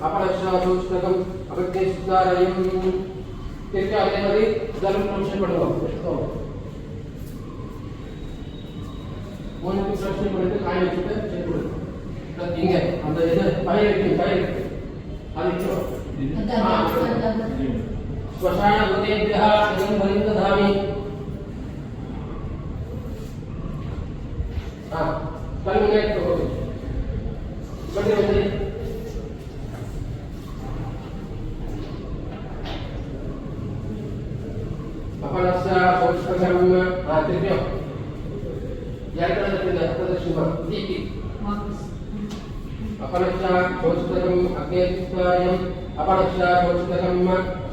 அபலட்சாசூஷ்டகம் அபத்தேசுதாரயம் திருப்பி அதே மாதிரி இதெல்லாம் மென்ஷன் பண்ணுவோம் மூணு மென்ஷன் பண்ணிட்டு காய் வச்சுட்டு செக் இங்க அந்த இது பயிர் இருக்கு பயிர் இருக்கு அது ஸ்வசான உதயத்யா இடம் பரிந்து Attribuant. వ్యాకరణ క్రింద ప్రదర్శింపం దీకి అపనక్ష కౌశుతకం అభ్యర్థిద్వాయం అపనక్ష కౌశుతకం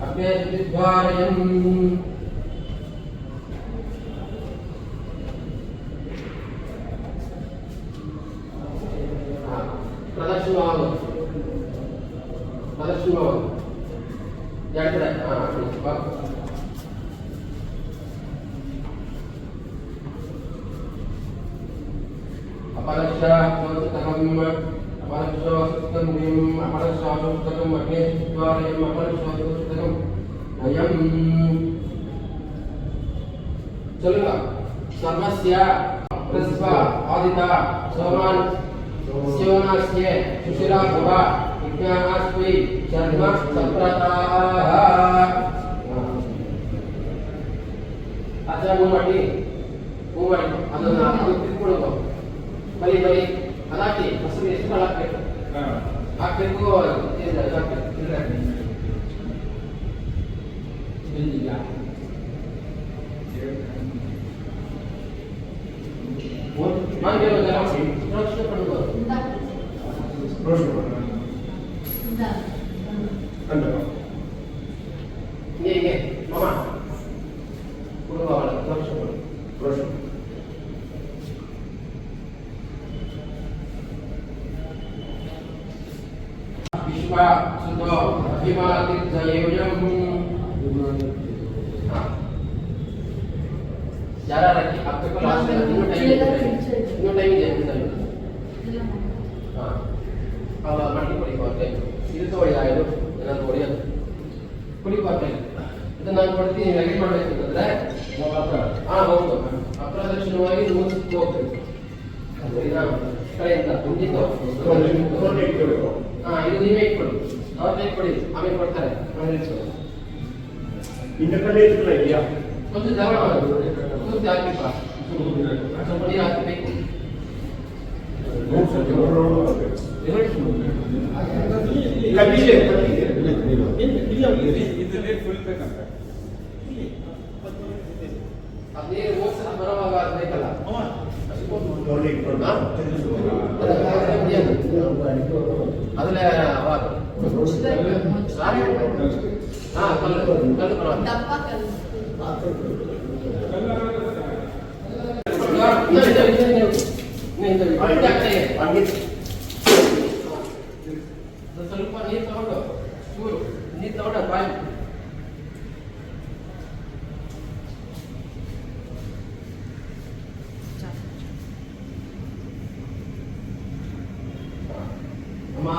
అభ్యర్థిద్వాయం ప్రదర్శనవాదం. ప్రదర్శనవాదం. ఎక్కడ ಎರಡು ಕಡೆ ಹಾಂ ಬಾ अपरश्चात्मकम् अपरश्वासुस्तम् अपरश्वासुस्तकम् अग्नेश्वारयम् अपरश्वासुस्तकम् अयम् चलूंगा सर्वस्य प्रस्व आदिता सोमान् स्योनास्य सुशिरा भव विज्ञानास्मै शर्म सप्रताः अच्छा मुंबटी ಮುಂಬೈ ಅದನ್ನ ಅದು ತಿಳ್ಕೊಳ್ಳೋದು ಬರೀ ಬರೀ ಅದಾಕಿ ಹಸಿರು ಎಷ್ಟು ಕಾಲ ಹಾಕ್ಬೇಕು ಹಾಕ್ಬೇಕು ಇದು ಅದು ಹಾಕ್ಬೇಕು ಇದು ಹಾಕ್ಬೇಕು. ಇಲ್ಲಿಗ. ಒಂದು- ನಾನು ಹೇಳೋದು ಎಲ್ಲ ಸುರಕ್ಷಿತ ಪಡ್ಬೋದು. ಅಭಿಮಾತಿರ್ಜಯೋಯಂ ಯಾರಾರಕ್ಕೆ ಹಾಕ್ಬೇಕು ಲಾಸ್ಟ್ ಇನ್ನೂ ಟೈಮ್ ಇದೆ ಇನ್ನೂ ಟೈಮ್ ಇದೆ ಇನ್ನೂ ಟೈಮ್ ಇದೆ ಹಾಂ ಅವ ಮಟ್ಟಿ ಕೊಡಿ ಕೊಟ್ಟೆ ಇದು ತಗೊಳ್ಳಿ ಆಯ್ತು ಏನಾದ್ರು ಹೊಡೆಯೋದು ಕುಡಿ ಕೊಟ್ಟೆ ಇದು ನಾನು ಕೊಡ್ತೀನಿ ನೀವು ರೆಡಿ ಮಾಡಬೇಕಂತಂದ್ರೆ ಹಾಂ ಹೌದು ಅಪ್ರದಕ್ಷಿಣವಾಗಿ ನೀವು ಸುತ್ತಿ ಹೋಗ್ಬೇಕು ಇದನ್ನ ಕಡೆಯಿಂದ ಹಾಂ ಇದು ನೀವೇ ಇಟ್ಕೊಳ್ಳಿ ಅವ್ರ ಕೈ ಕೊಡಿ ಆಮೇಲೆ ಕೊಡ್ತಾರೆ ಇಟ್ಕೊಳ್ಳಿ ಇಟ್ಟಿಲ್ಲ ಇದೆಯಾ ಒಂದು ಜಾಗ ಪೂರ್ತಿ ಹಾಕಿಪ್ಪ ಸ್ವಲ್ಪ ನೀರು ತಗೊಂಡು ಚೂರು ನೀರು ತಗೊಂಡು ಬಾಯಿ ಅಮ್ಮ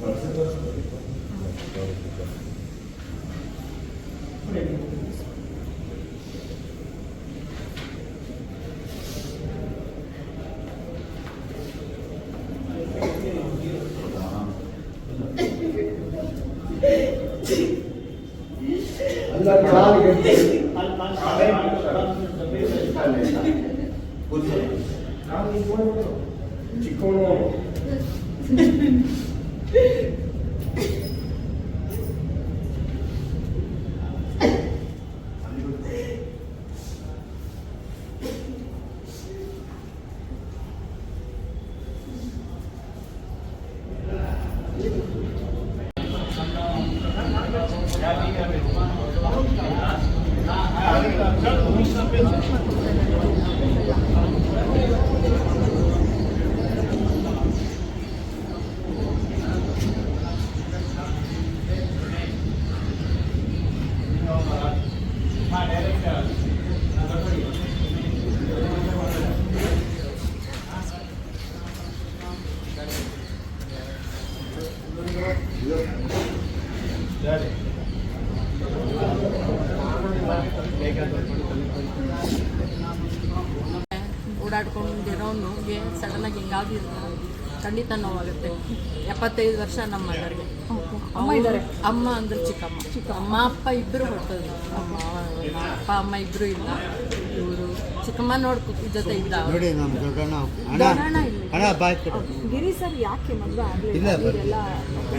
Good. Now we go. Chicono. ಓಡಾಡ್ಕೊಂಡಿರೋನು ಸಡನ್ನಾಗಿ ಹಿಂಗಾಗಿ ಖಂಡಿತ ನೋವಾಗುತ್ತೆ. ಎಪ್ಪತ್ತೈದು ವರ್ಷ ನಮ್ಮ ಮದರ್ಗೆ ಅಮ್ಮ ಇದ್ದಾರೆ. ಅಮ್ಮ ಅಂದ್ರೆ ಚಿಕ್ಕಮ್ಮ. ಚಿಕ್ಕ ಅಮ್ಮ ಅಪ್ಪ ಇಬ್ಬರು ಹೊರತದ್ರು ಅಮ್ಮ ಅಪ್ಪ ಅಮ್ಮ ಇಬ್ಬರು ಇಲ್ಲ. ಇವರು ಚಿಕ್ಕಮ್ಮ ನೋಡ್ಕೊ ಜೊತೆ ಇದ್ದ ನೋಡಿ ನಮ್ಮ ದೊಡ್ಡಣ್ಣ ಹಣ ಇಲ್ಲ. ಬಾಯ್ ಗಿರಿ ಸರ್ ಯಾಕೆ ಮದುವೆ ಇಲ್ಲ, ಆಗಲಿಲ್ಲ ಎಲ್ಲ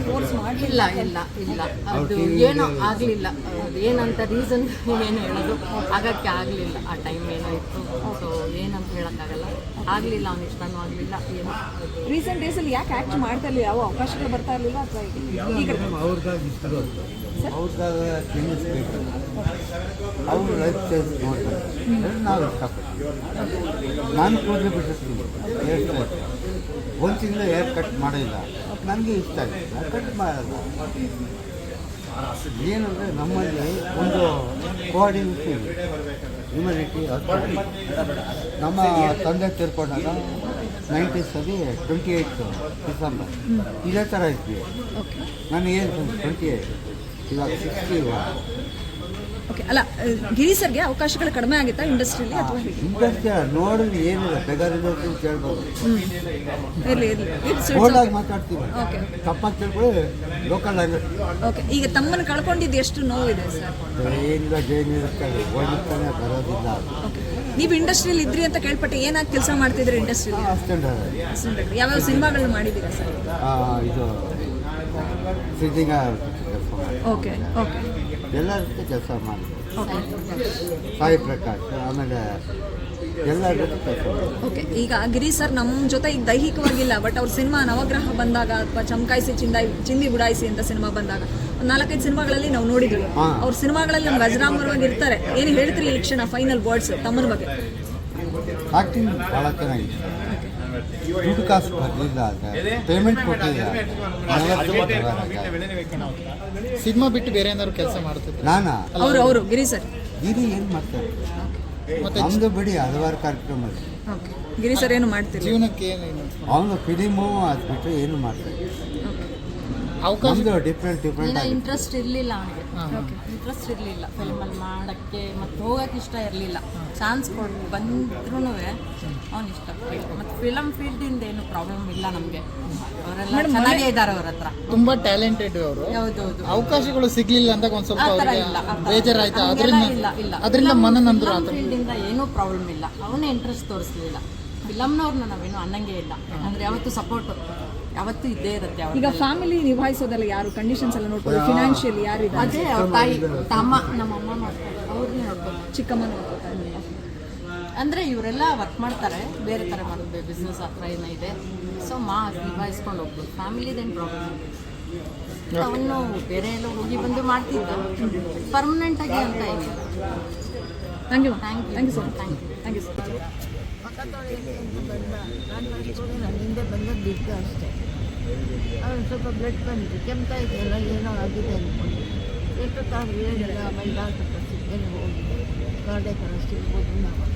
ಫೋರ್ಸ್ ಮಾಡಿ ಇಲ್ಲ ಇಲ್ಲ ಇಲ್ಲ. ಅದು ಏನೋ ಆಗಲಿಲ್ಲ. ಏನಂತ ರೀಸನ್ ಏನು ಹೇಳೋದು. ಆಗಕ್ಕೆ ಆಗಲಿಲ್ಲ. ಆ ಟೈಮ್ ಏನೋ ಇತ್ತು. ಸೊ ಏನಂತ ಹೇಳೋಕ್ಕಾಗಲ್ಲ. ಆಗಲಿಲ್ಲ ಅವ್ನು ಇಷ್ಟನೂ ಆಗಲಿಲ್ಲ. ಏನು. ರೀಸೆಂಟ್ ಡೇಸ್ ಅಲ್ಲಿ ಯಾಕೆ ಆಕ್ಟ್ ಮಾಡ್ತಾ ಇರಲಿಲ್ಲ? ಯಾವ ಅವಕಾಶಗಳು ಬರ್ತಾ ಇರಲಿಲ್ಲ ಅಥವಾ ಈಗ ಅವ್ರದಾಗ ಇಷ್ಟು ಅವ್ರದಾಗ ತಿನ್ನಿಸ್ಬೇಕು. ಅವ್ರು ಲೈಫ್ ಚೇಂಜ್ ನೋಡ್ತಾರೆ ನಾವು ಇಷ್ಟಪಡ್ತೀವಿ ನಾನು ಕೂದಲು ಬಿಡಿಸ್ತೀನಿ. ಎರಡು ವರ್ಷ ಒಂದು ತಿಂಗಳು ಹೇರ್ ಕಟ್ ಮಾಡಿಲ್ಲ. ನನಗೆ ಇಷ್ಟ ಆಗಿಲ್ಲ. ಕಟ್ ಮಾಡಲ್ಲ. ಏನಂದರೆ ನಮ್ಮಲ್ಲಿ ಒಂದು ಕೋಆರ್ಡಿನೇಷನ್ ಇದೆ. ಹ್ಯೂಮನಿಟಿ ನಮ್ಮ ತಂದೆ ತೀರ್ಕೊಂಡಾಗ ನೈಂಟೀಸಲ್ಲಿ ಟ್ವೆಂಟಿ ಏಯ್ಟ್ ಡಿಸೆಂಬರ್ ಇದೇ ಥರ ಇದ್ವಿ. ನಾನು ಏನು ಟ್ವೆಂಟಿ ಏಯ್ಟ್ ಇವಾಗ ಸಿಕ್ಸ್ಟಿ ಓಕೆ ಅಲ್ಲ ಗಿರಿ ಸರ್ಗೆ ಅವಕಾಶಗಳು ಕಡಿಮೆ ಆಗುತ್ತಾ ಇಂಡಸ್ಟ್ರಿಯಲ್ಲಿ ಅಥವಾ ಹೇಗೆ? ಇಂಡಸ್ಟ್ರಿ ನೋಡಿದ್ರೆ ಏನಿಲ್ಲ ಬೆಗಾರಿದ್ರು ಕೇಳ್ಬೋದು. ಇರಲಿ ಇರಲಿ. ಇಟ್ಸ್ ಬೋಲ್ಡಾಗಿ ಮಾತಾಡ್ತೀವಿ. ಓಕೆ ತಪ್ಪಾಗಿ ತಿಳ್ಕೊಳ್ಳಿ ಲೋಕಲ್ ಲ್ಯಾಂಗ್ವೇಜ್ ಓಕೆ ಈಗ ತಮ್ಮನ್ನು ಕಳ್ಕೊಂಡಿದ್ದು ಎಷ್ಟು ನೋವಿದೆ ಸರ್? ಏನಿಲ್ಲ ಜೈನ್ ಇರ್ತಾರೆ ಹೋಗಿರ್ತಾನೆ ಬರೋದಿಲ್ಲ. ಓಕೆ ನೀವು ಇಂಡಸ್ಟ್ರಿಯಲ್ಲಿ ಇದ್ರಿ ಅಂತ ಕೇಳ್ಪಟ್ಟೆ ಏನಾಗಿ ಕೆಲಸ ಮಾಡ್ತಿದ್ರಿ ಇಂಡಸ್ಟ್ರಿಯಲ್ಲಿ ಯಾವ ಯಾವ್ಯಾವ ಸಿನಿಮಾಗಳನ್ನ ಮಾಡಿದ್ದೀರಾ ಸರ್? ಇದು ಓಕೆ ಓಕೆ ಎಲ್ಲ ರೀತಿ ಕೆಲಸ ಮಾಡಿದೆ ಸಾಯಿ ಪ್ರಕಾಶ್ ಆಮೇಲೆ ಎಲ್ಲ ರೀತಿ ಕೆಲಸ ಓಕೆ ಈಗ ಗಿರಿ ಸರ್ ನಮ್ಮ ಜೊತೆ ಈಗ ದೈಹಿಕವಾಗಿಲ್ಲ ಬಟ್ ಅವ್ರ ಸಿನಿಮಾ ನವಗ್ರಹ ಬಂದಾಗ ಅಥವಾ ಚಮಕಾಯಿಸಿ ಚಿಂದಾಯಿ ಚಿಂದಿ ಬುಡಾಯಿಸಿ ಅಂತ ಸಿನಿಮಾ ಬಂದಾಗ ಒಂದು ನಾಲ್ಕೈದು ಸಿನಿಮಾಗಳಲ್ಲಿ ನಾವು ನೋಡಿದ್ವಿ. ಅವ್ರ ಸಿನಿಮಾಗಳಲ್ಲಿ ನಮ್ಮ ಅಜರಾಮರವಾಗಿ ಇರ್ತಾರೆ. ಏನು ಹೇಳ್ತೀರಿ ಈ ಕ್ಷಣ ಫೈನಲ್ ವರ್ಡ್ಸ್ ತಮ್ಮನ ಬಗ್ಗೆ? ಆಕ್ಟಿಂಗ್ ಭಾಳ ಚೆನ್ನಾಗಿದೆ. ದುಡ್ಡು ಕಾಸು ಬರಲಿಲ್ಲ ಆದರೆ ಪೇಮೆಂಟ್ ಕೊಟ್ಟಿಲ್ಲ. ಸಿನಿಮಾ ಬಿಟ್ಟು ಬೇರೆ ಏನಾದ್ರು ಕೆಲಸ ಮಾಡ್ತಿದ್ರು? ನಾನಾ? ಅವರು ಅವರು ಗಿರಿ ಸರ್. ಗಿರಿ ಏನು ಮಾಡ್ತಾರೆ? ಮತ್ತೆ ನಮ್ದು ಬಿಡಿ ಹಲವಾರು ಕಾರ್ಯಕ್ರಮ ಇದೆ ಗಿರಿ ಸರ್ ಏನು ಮಾಡ್ತೀರಿ? ಜೀವನಕ್ಕೆ ಏನು ಅವನು ಫಿಲಿಮು ಅದು ಬಿಟ್ಟರೆ ಏನು ಮಾಡ್ತಾರೆ? ಅವಕಾಶ ಡಿಫ್ರೆಂಟ್ ಡಿಫ್ರೆಂಟ್ ಇಂಟ್ರೆಸ್ಟ್ ಇರಲಿಲ್ಲ ಅವನಿಗೆ. ಇಂಟ್ರೆಸ್ಟ್ ಇರಲಿಲ್ಲ. ಫಿಲ್ಮಲ್ಲಿ ಮಾಡೋಕ್ಕೆ ಮತ್ತು ಹೋಗೋಕ್ಕೆ ಇಷ್ಟ ಇರಲಿಲ್ಲ. ಚಾನ್ಸ್ ಕೊಡ್ ಬಂದ್ರೂ ಅವ್ನು ಇಷ್ಟಪಟ್ಟಿಲ್ಲ ಮತ್ತು ಫಿಲಮ್ ಫೀಲ್ಡಿಂದ ಏನು ಪ್ರಾಬ್ಲಮ್ ಇಲ್ಲ ನಮಗೆ. ಅವರೆಲ್ಲ ಚೆನ್ನಾಗೇ ಇದ್ದಾರೆ ಅವ್ರ ಹತ್ರ. ತುಂಬಾ ಟ್ಯಾಲೆಂಟೆಡ್ ಅವರು. ಹೌದೌದು. ಅವಕಾಶಗಳು ಸಿಗ್ಲಿಲ್ಲ ಅಂತ ಒಂದ್ ಸ್ವಲ್ಪ ಬೇಜಾರಾಯ್ತು. ಅದರಿಂದ ಇಲ್ಲ ಇಲ್ಲ. ಅದರಿಂದ ಮನನಂದ್ರು ಫೀಲ್ಡಿಂದ ಏನೂ ಪ್ರಾಬ್ಲಮ್ ಇಲ್ಲ. ಅವನೇ ಇಂಟ್ರೆಸ್ಟ್ ತೋರಿಸ್ಲಿಲ್ಲ. ಫಿಲಮ್ನವ್ರನ್ನ ನಾವೇನು ಅನ್ನಂಗೆ ಇಲ್ಲ. ಅಂದ್ರೆ ಯಾವತ್ತು ಸಪೋರ್ಟ್ ಯಾವತ್ತೂ ಇದ್ದೇ ಇರುತ್ತೆ ಈಗ ಫ್ಯಾಮಿಲಿ ನಿಭಾಯಿಸೋದೆಲ್ಲ ಯಾರು? ಕಂಡೀಷನ್ಸ್ ಎಲ್ಲ ನೋಡ್ಕೊಳ್ಳಿ. ಫಿನಾನ್ಷಿಯಲಿ ಯಾರಿದ್ದಾರೆ ಅದೇ ಅವ್ರ ತಾಯಿ ತಮ್ಮ ನಮ್ಮ ಅಮ್ಮ ಮಾಡ್ತಾರೆ. ಅವ್ರನ್ನೇ ನೋಡ್ಕೊಂಡು ಚಿಕ್ಕಮ್ಮ ನೋಡ್ಕೊತಾ ಇದ್ದಾರೆ ಅಂದರೆ ಇವರೆಲ್ಲ ವರ್ಕ್ ಮಾಡ್ತಾರೆ. ಬೇರೆ ಥರ ಮಾಡೋದು ಬಿಸ್ನೆಸ್ ಹತ್ರ ಏನೋ ಇದೆ. ಸೊ ಮಾ ನಿಭಾಯಿಸ್ಕೊಂಡು ಹೋಗ್ಬೋದು. ಫ್ಯಾಮಿಲಿದೇನು ಪ್ರಾಬ್ಲಮ್ ಅವನು ಬೇರೆ ಎಲ್ಲ ಹೋಗಿ ಬಂದು ಮಾಡ್ತಿದ್ದ. ಪರ್ಮನೆಂಟ್ ಆಗಿ ಅಂತ ಇದೆ thank you thank you thank you sir thank you thank you sir ನಾನು ಹಿಂದೆ ಬಂದದ್ದು ಬಿಟ್ಟು ಅಷ್ಟೇ ಅವ್ನು ಸ್ವಲ್ಪ ಬ್ಲಡ್ ಬಂತು ಕೆಮ್ತಾ ಇದೆಯಲ್ಲ ಏನೋ ಆಗಿದೆ ಅಂದ್ಕೊಂಡು ಎಷ್ಟು ತಾವು ಹೇಳಿಲ್ಲ ಆಮೇಲೆ ಡಾಕ್ಟರ್ ತೋರಿಸಿದ್ದೇನೆ ಹೋಗಿದೆ ಕಾರ್ಡೆ ಕಳಿಸ್ತೀವಿ ಹೋಗಿ ನಾವು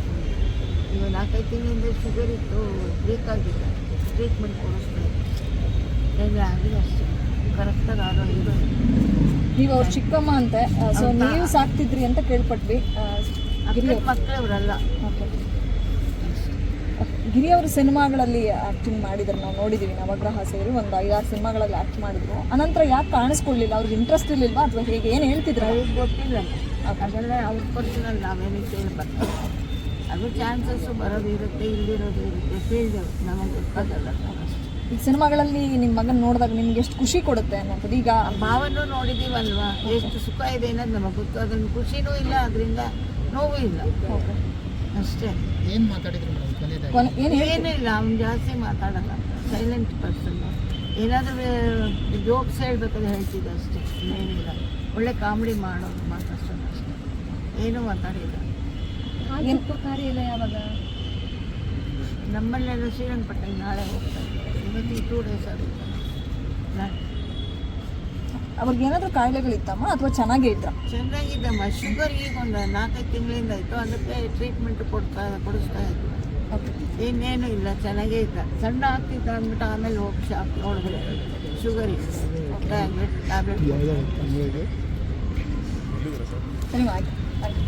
ಇವಾಗ ನಾಲ್ಕೈದು ತಿಂಗಳಿಂದ ಶುಗರ್ ಇತ್ತು ಬೇಕಾಗಿಲ್ಲ ಟ್ರೀಟ್ಮೆಂಟ್ ಕೊಡಿಸ್ತಾ ಇದ್ದೆ ಆಗಿದೆ ಅಷ್ಟೇ ಕರೆಕ್ಟಾಗಿ ಆರೋಗ್ಯ. ನೀವು ಅವ್ರು ಚಿಕ್ಕಮ್ಮ ಅಂತೆ ಸೊ ನೀವು ಸಾಕ್ತಿದ್ರಿ ಅಂತ ಕೇಳ್ಪಟ್ವಿ ಮಕ್ಕಳವರಲ್ಲ. ಓಕೆ ಗಿರಿ ಅವರು ಸಿನಿಮಾಗಳಲ್ಲಿ ಆಕ್ಟಿಂಗ್ ಮಾಡಿದ್ರು ನಾವು ನೋಡಿದ್ದೀವಿ ನವಗ್ರಹ ಸೇರಿ ಒಂದು ಐದಾರು ಸಿನಿಮಾಗಳಲ್ಲಿ ಆಕ್ಟ್ ಮಾಡಿದ್ರು. ಅನಂತರ ಯಾಕೆ ಕಾಣಿಸ್ಕೊಳ್ಳಿಲ್ಲ ಅವ್ರಿಗೆ ಇಂಟ್ರೆಸ್ಟ್ ಇರಲಿಲ್ವಾ? ಅಥವಾ ಹೇಗೆ? ಏನು ಹೇಳ್ತಿದ್ರು? ಅವ್ರಿಗೆ ಗೊತ್ತಿಲ್ಲ. ಅದೆಲ್ಲ ಅವ್ರ ಪರ್ಸನಲ್ ನಾವೇನು ಕೇಳಬಾರ್ದು. ಅದು ಚಾನ್ಸಸ್ಸು ಬರೋದು ಇರುತ್ತೆ ಇಲ್ಲಿರೋದು ಇರುತ್ತೆ. ಫೀಲ್ಡ್ ನಮಗೆ ಗೊತ್ತಾಗಲ್ಲ ಈ ಸಿನಿಮಾಗಳಲ್ಲಿ ನಿಮ್ಮ ಮಗನ ನೋಡಿದಾಗ ನಿಮ್ಗೆ ಎಷ್ಟು ಖುಷಿ ಕೊಡುತ್ತೆ ಅನ್ನೋದು? ಈಗ ಭಾವನೂ ನೋಡಿದ್ದೀವಲ್ವಾ ಎಷ್ಟು ಸುಖ ಇದೆ ಅನ್ನೋದು ನಮಗೆ ಗೊತ್ತು. ಅದನ್ನು ಖುಷಿನೂ ಇಲ್ಲ ಅದರಿಂದ ನೋವು ಇಲ್ಲ. ಅಷ್ಟೇ. ಏನು ಮಾತಾಡಿದ್ರು ಏನಿಲ್ಲ ಅವ್ನು ಜಾಸ್ತಿ ಮಾತಾಡಲ್ಲ. ಸೈಲೆಂಟ್ ಪರ್ಸನ್ ಏನಾದರೂ ಜೋಕ್ಸ್ ಹೇಳ್ಬೇಕಾದ್ರೆ ಹೇಳ್ತಿದ್ದ ಅಷ್ಟೇ. ಏನಿಲ್ಲ. ಒಳ್ಳೆ ಕಾಮಿಡಿ ಮಾಡೋದು ಮಾತಾಡ್ಸೋದು ಅಷ್ಟೇ. ಏನೂ ಮಾತಾಡಿಲ್ಲ. ಕಾರ್ಯ ಇಲ್ಲ ಯಾವಾಗ? ನಮ್ಮಲ್ಲೆಲ್ಲ ಶ್ರೀರಂಗಪಟ್ಟಣ ನಾಳೆ ಹೋಗ್ತಾ ಇದ್ದಾರೆ ಇವತ್ತು ಟೂ ಡೇಸ್ ಆಗುತ್ತೆ. ನಾಳೆ ಕಾಯಿಲೆಗಳು ಏನಾದರೂ ಕಾಯಿಲೆಗಳಿತ್ತಮ್ಮ? ಅಥವಾ ಚೆನ್ನಾಗೇ ಇದ್ರ? ಚೆನ್ನಾಗಿದ್ದಮ್ಮ ಶುಗರ್ ಈಗ ಒಂದು ನಾಲ್ಕೈದು ತಿಂಗಳಿಂದ ಆಯಿತು. ಅದಕ್ಕೆ ಟ್ರೀಟ್ಮೆಂಟ್ ಕೊಡ್ತಾ ಕೊಡಿಸ್ತಾ ಇದ್ವಿ. ಇನ್ನೇನು ಇಲ್ಲ ಚೆನ್ನಾಗೇ ಇದ್ದ ಸಣ್ಣ ಆಗ್ತಿದ್ದ ಅಂದ್ಬಿಟ್ಟು ಆಮೇಲೆ ಹೋಗಿ ಶಾಪ್ ನೋಡಿದ್ರೆ ಶುಗರ್ ಟ್ಯಾಬ್ಲೆಟ್ ಟ್ಯಾಬ್ಲೆಟ್ ಸರಿ ಆಯ್ತು. ಆಯ್ತು.